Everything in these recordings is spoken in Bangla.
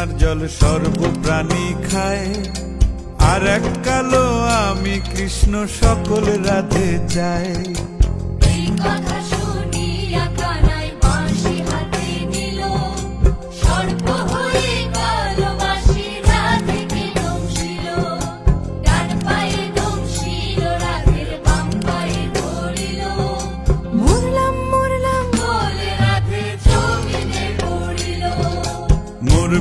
যমুনার জল সর্বপ্রাণী খায়। আর এক কালো আমি কৃষ্ণ সকল রাতে চাই।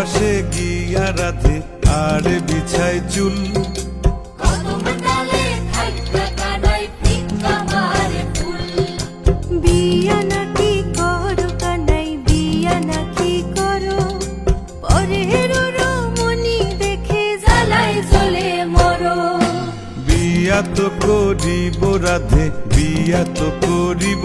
গৃহবাসে গিয়া রাধে আর বিছায় চুল। বিয়া তো করিব রাধে বিয়া তো করিব।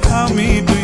call me.